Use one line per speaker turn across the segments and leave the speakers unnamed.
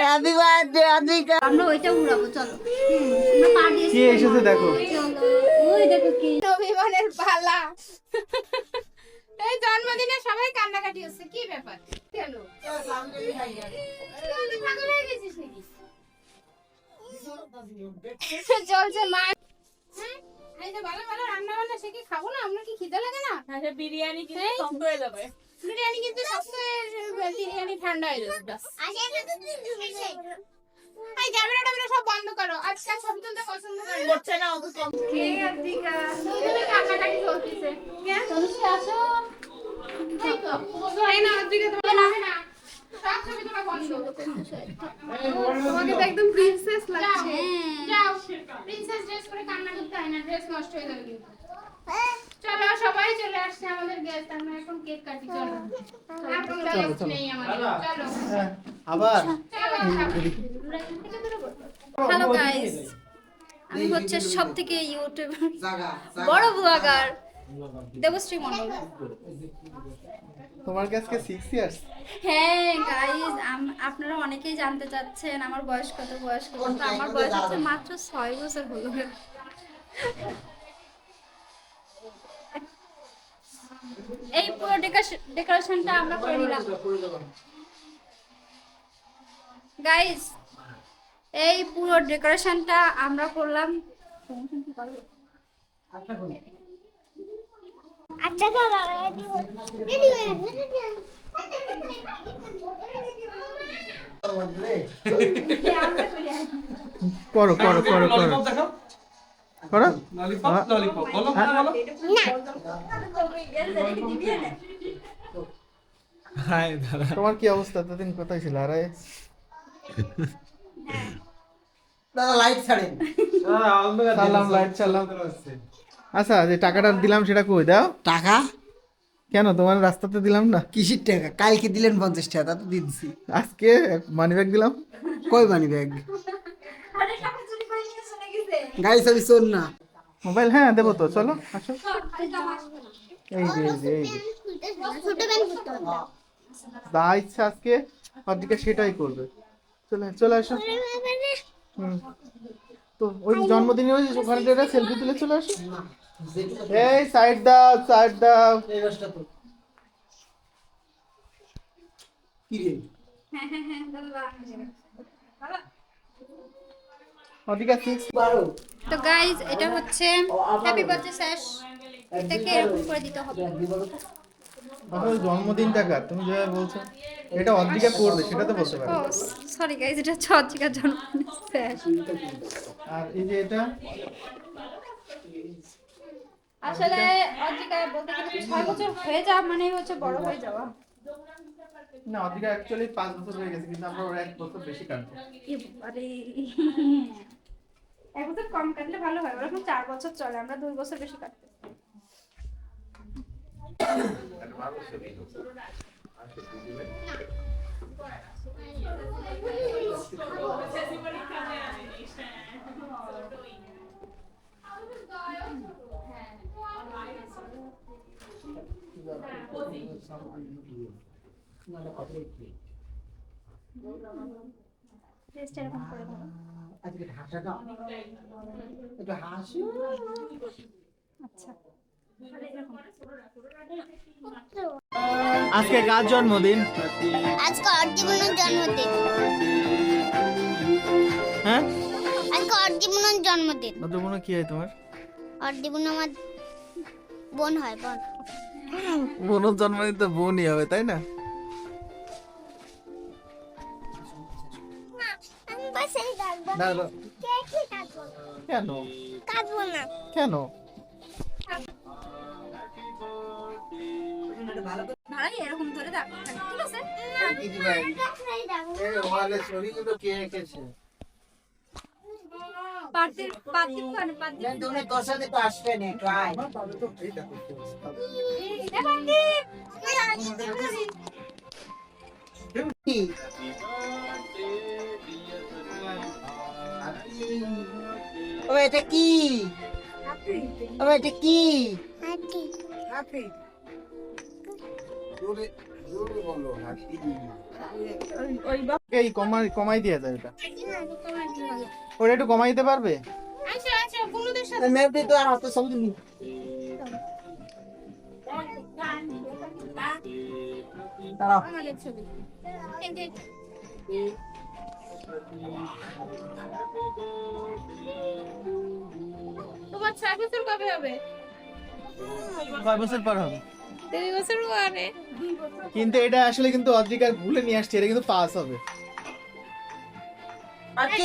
Happy birthday অধিকা
আমরা ওইটা উড়াবো চলো। আমরা দিয়ে
এসেছে দেখো?
ওই দেখো কি।
অভিমানের পালা। এই জন্মদিনে সবাই কান্নাকাটি হচ্ছে কি ব্যাপার? কেন? তুই পাগল হয়ে গেছিস নাকি? চলছে মা। ভালো ভালো রান্না বান্না সে কি খাব না? আপনার কি খিদে লাগে না?
আচ্ছা বিরিয়ানি
এই?
শক্ত হয়ে যাবে।
বিরিয়ানি কিন্তু হয়ে বিরিয়ানি ঠান্ডা হয়ে যাবে। এই ক্যামেরা ট্যামেরা সব বন্ধ করো আজকাল ছবি তুলতে পছন্দ
করছে না অত কম
দুজনে কান্নাকাটি চলতেছে কেন?
তনুশ্রী আসো
এই তো, এই না, ওর তোমার নামে না। সব ছবি তোলা বন্ধ। তোমাকে তো একদম প্রিন্সেস লাগছে। প্রিন্সেস ড্রেস পরে কান্না করতে হয় না, ড্রেস নষ্ট হয়ে যাবে কিন্তু। চলো সবাই চলে আসছে আমাদের গেস্ট আমরা এখন কেক কাটি চলো। চলো
হ্যাঁ, আবার?
হ্যালো গাইস আমি হচ্ছে সব থেকে ইউটিউব বড় ব্লগার দেবশ্রী মন্ডল
তোমার কাছে সিক্স ইয়ার্স
হ্যাঁ গাইস আপনারা অনেকেই জানতে চাচ্ছেন আমার বয়স কত বয়স কত। আমার বয়স হচ্ছে মাত্র ছয় বছর হলো। এই পুরো ডেকোরেশনটা আমরা করে নিলাম। গাইস এই পুরো ডেকোরেশনটা আমরা করলাম।
আচ্ছা দাদা
করো করো করো করো। করো।
ললিপপ ললিপপ বলো? বলো
হাই দাদা তোমার কি অবস্থা? এতদিন কোথায় ছিল? আরে।
দাদা লাইট ছাড়েন।
সালাম লাইট চালাম আচ্ছা যে টাকাটা দিলাম সেটা কই? দাও।
টাকা?
কেন? তোমার রাস্তাতে দিলাম না?
কিসির টাকা? কালকে দিলেন পঞ্চাশ টাকা তা তো দিচ্ছি
আজকে মানি ব্যাগ দিলাম।
কই বানি ব্যাগ গাড়ি চাবি চোর না।
মোবাইল হ্যাঁ দেবো তো চলো আসো। এই যে এই যে এই। যে ইচ্ছা আজকে অর্ধেকে সেটাই করবে। চলে চলে আসো। হুম। তো ওই জন্মদিনে ওই ওখানে একটা সেলফি তুলে চলে আসো। এই সাইড দাও সাইড দাও।
কি রে?
তো গাইজ এটা হচ্ছে হ্যাপি বার্থডে স্যাশ এটাকে এরকম করে দিতে হবে।
আসলে জন্মদিনটা কার তুমি যেভাবে বলছো এটা করবে সেটা তো বলতে পারো
সরি গাইজ এটা ছজিকার জন্মদিন
আর এই যে এটা?
আসলে বলতে গেলে ছয় বছর হয়ে যাওয়া মানে হচ্ছে বড় হয়ে যাওয়া।
না অর্ধেকা অ্যাকচুয়ালি পাঁচ বছর হয়ে গেছে কিন্তু আমরা ওর এক বছর বেশি কাটবো।
আরে এক বছর কম কাটলে ভালো হয় ওরকম চার বছর চলে আমরা দুই বছর বেশি কাটতে Just এরকম করে ধরো।
আজকে হাসাটা একটু হাসি।
আচ্ছা।
আজকে কার জন্মদিন?
আজকে অর্জুনের জন্মদিন।
হ্যাঁ?
আজকে অর্জুনের জন্মদিন।
মনে কি হয় তোমার?
অর্জুন আমার বোন হয় বোন।
বোনের জন্মদিন তো বোনই হবে তাই না?
আমি বাসায় থাকব
দাঁড়া
কেকে কাটবো
কেন
কাটবো না
কেন
ভাড়াই এরকম ধরে রাখো ঠিক আছে
কে এঁকেছে?
পার্টির পার্টির কানে পার্টির
তুমি তোর সাথে তো আসবে না ও এটা কি? ও এটা কি?
হাতি
এই কমাই কমাই দিয়ে যায় এটা। ওটা একটু কমাই দিতে পারবে?
আসো আসো বুনুদের সাথে
মেয়েদের তো আর হাতে সব দিবি দাঁড়াও।
আমাদের ছবি। এই যে তোমার ছয় বছর কবে হবে?
কয় বছর পর হবে।
দুই বছর পরে
কিন্তু এটা আসলে কিন্তু অধিকার ভুলে নিয়ে আসছে এটা কিন্তু পাস হবে।
তো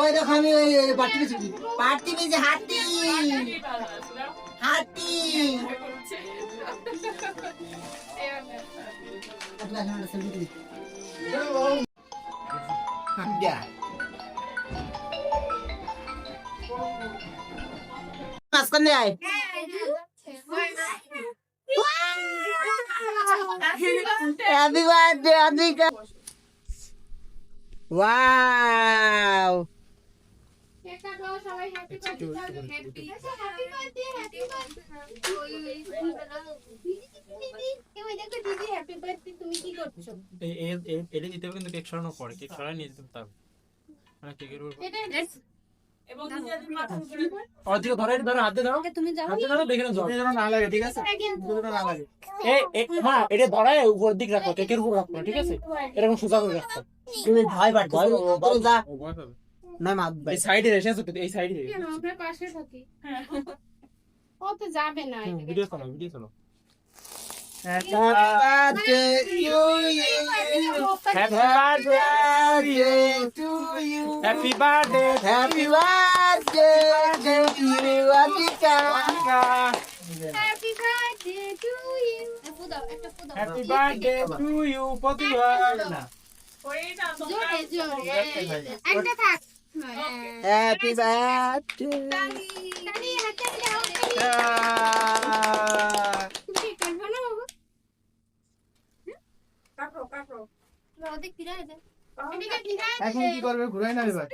ওই দেখো আমি ওই পার্টি পেয়েছি পার্টি পেয়েছি হাতি। হাতি।
তুমি কি করছ
এ- এ- এ- এটা দিতে হবে কিন্তু কেক সরানোর পরে। কেক সরাই নিয়ে যেতে মানে কেকের উপর অর্ধেক ধরে ধরে হাতে
যাও।
হাতে ধরো দেখে নাও
যেন না লাগে ঠিক আছে? যেন না লাগে।
এই এই মা এটা ধরায় উপর দিক রাখো কেকের উপর রাখো ঠিক আছে? এরকম সোজা করে রাখো
তুমি ভয় পাচ্ছ তোর যা।
ও ভয় পাবে।
না মাত
এই সাইডে এসে এই সাইডে
আমরা পাশে থাকি। ও তো যাবে না
video
happy birthday to you
happy birthday
happy birthday to you Adhika
happy birthday to you
ফু দাও একটা ফু দাও
happy birthday to you Pratibha না
জোরে জোরে একটা থাক
হ্যাপি বার্থডে
তালি হাতে দাও তুমি কাটবো না বাবা
ওদিক ফিরে দে।
এখন কি করবে? ঘুরাই না এবার।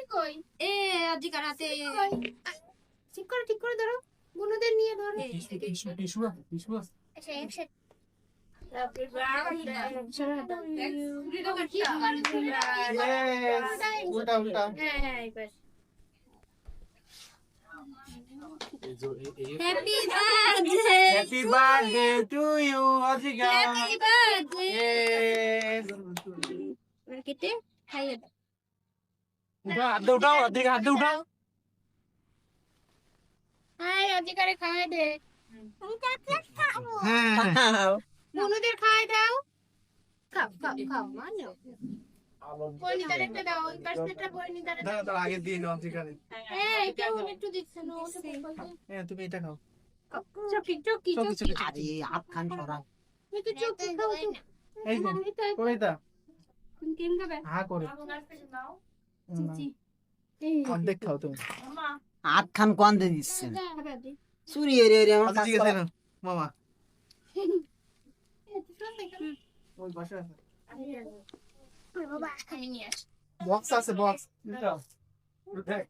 এ অধিকার হাতে
ঠিক করে ঠিক করে ধরো। বুনুদের নিয়ে ধরো।
টিস্যু টিস্যু টিস্যু টিস্যু
আচ্ছা একসাথে
Yes!
Birthday
happy birthday to you Adhika
happy birthday
Yes!
এবার কেটে খাইয়ে দাও
উঠাও হাত উঠাও অধিকা হাত উঠাও
হাই অধিকারে খাওয়াই দে
হ্যাঁ
বুনুদের খাওয়াই দাও খাও খাও খাও মানো বইনিদার একটা দাও ওই পাশটা বইনিদার
দাঁড়া দাঁড়া আগে দিয়ে নাও ঠিকানে
হ্যাঁ কেউ একটু দিচ্ছে না
হ্যাঁ তুমি এটা খাও।
চকি চকি
চকি
আরে হাত খান সরা
তো চকি খাও
এই যে কবিতা
তুমি কেন খাবে?
হা করে। অর্ধেক খাও তুমি?
হাত খান কোন দিয়ে দিচ্ছেন
খাবে দি
চুরি এরে এরে আমার
আচ্ছা
কাজ
ঠিক আছে না মামা। ওই পাশে আছে।
বাবা আমি নিয়ে আসি।
বক্স আছে বক্স।
আমি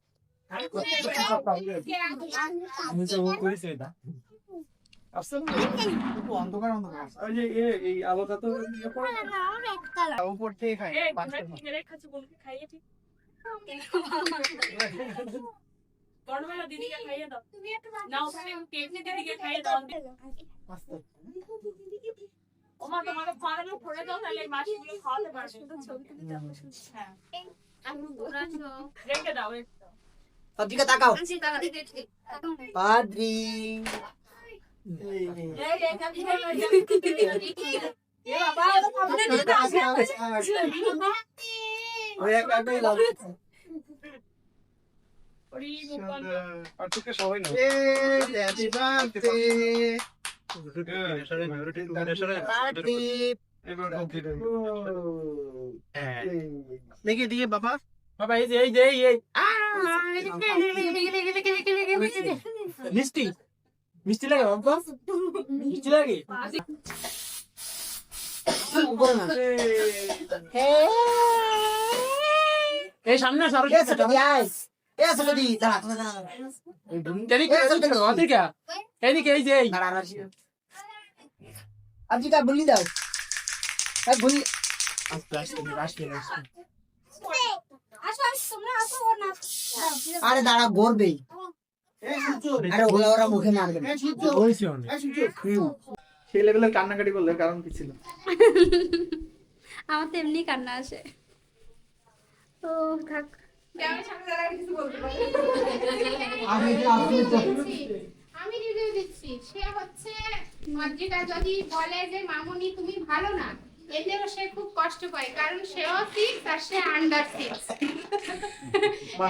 তো করেছি এটা
অন্ধকার অন্ধকার আছে।
ওই যে এ- এই আলোটা তো ইয়ে করে না।
উপর থেকে খাই পাঁচটা খাও। আস্তে।
তোর দিকে তাকাও
আনছি টাকা দিকে
পাদ্রি ওই Yay, happy birthday. পার্টি
দেখি দিকে বাবা।
বাবা এই যে এই যে এই। মিষ্টি। মিষ্টি লাগে বাবা। মিষ্টি লাগে? এই সামনে এদিকে যে
দাঁড়া দাঁড়া বলি দাও। আর বলি
আস্তে আস্তে আস্তে আস্তে
আসো আসো, তোমরা আসো ও না
আরে দাঁড়া গড়বেই। আরে ওগুলো ওরা মুখে মারবে
সেই লেভেলের কান্নাকাটি করলে কারণ কি ছিল?
আমার তো এমনি কান্না আসে ও থাক।
আমি রিভিউ দিচ্ছি। সে হচ্ছে অর্জিতা যদি বলে যে মামুনি তুমি ভালো না। এতেও সে খুব কষ্ট পায় কারণ সেও সিক্স আর সে আন্ডার সিক্স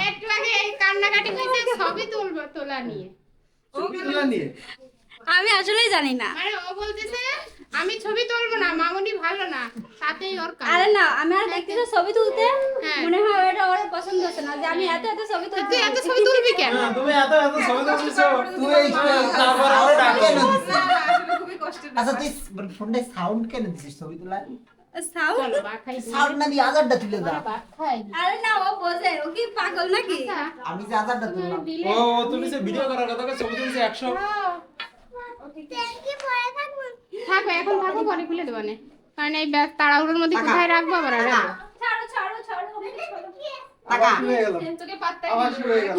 একটু আগে এই কান্নাকাটি হয়েছে সবই তুলবো তোলা নিয়ে।
তোলা নিয়ে?
আমি আসলেই জানি না।
মানে ও বলতেছে আমি ছবি তুলবো না মামুনি ভালো না তাতেই ওর কান্না।
আরে না আমি আর দেখতেছি ছবি তুলতে
হ্যাঁ।
মনে হয় ওটা ওর পছন্দ হচ্ছে না যে আমি এত এত ছবি তুলতে
তুই এত ছবি তুলবি কেন?
তুমি এত এত ছবি তুলছিস
তুই এই
তারপরে
sound
ওটা
কেন দিছিস? আচ্ছা তুই ফোনটায় সাউন্ড কেন দিছিস ছবি তোলা
সাউন্ড
চলো বা খাই। দিই।
সাউন্ড না দিয়ে আজারটা তুলে দাও।
বা খাই। দিই।
আরে না ও বোঝে। ও কি পাগল নাকি?
আচ্ছা,
আমি যে আজারটা তুললাম।
ও ও তুমি যে ভিডিও করার কথা ছবি তুলছে 100
থাকো এখন থাকো পরে খুলে দেবো নে। কারণ এই ব্যাগ তাড়াহুড়োর মধ্যে কোথায় রাখব আবার আর
ছাড়ো ছাড়ো ছাড়ো।
টাকা।
শুরু হয়ে গেল।
তোকে পাত্তাই
আবার শুরু হয়ে গেল।